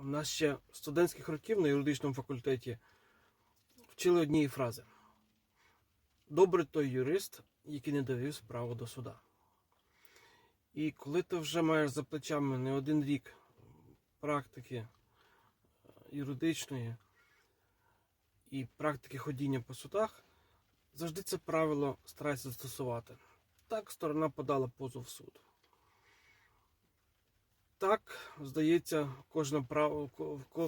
У нас ще студентських років на юридичному факультеті вчили однієї фрази: Добре той юрист, який не довів справу до суда. І коли ти вже маєш за плечами не один рік практики е, юридичної і практики ходіння по судах, завжди це правило старайся застосувати. Так сторона подала позов в суд. Так, здається, кожна прав...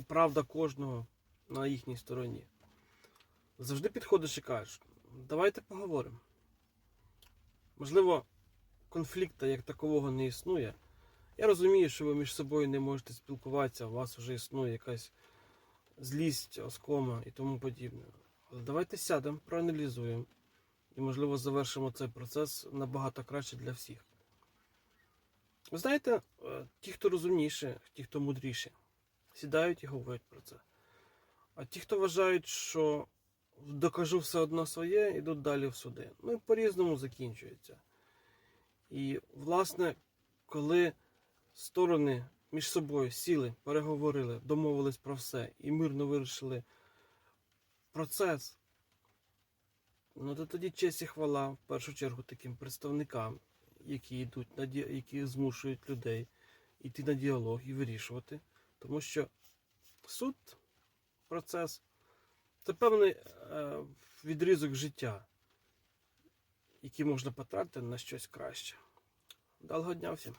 правда кожного на їхній стороні. Завжди підходиш і кажеш, давайте поговоримо. Можливо, конфлікту як такового не існує. Я розумію, що ви між собою не можете спілкуватися, у вас вже існує якась злість, оскома і тому подібне. Але давайте сядемо, проаналізуємо і, можливо, завершимо цей процес набагато краще для всіх. Ви знаєте, е, ті, хто розумніші, ті, хто мудріші, сідають і говорять про це. А ті, хто вважають, що докажу все одно своє, йдуть далі в суди. Ну і по-різному закінчується. І, власне, коли сторони між собою сіли, переговорили, домовились про все і мирно вирішили процес, ну то тоді честь і хвала в першу чергу таким представникам, які йдуть які змушують людей йти на діалог і вирішувати. Тому що суд, процес це певний е, відрізок життя, який можна потратити на щось краще. Далого дня всім!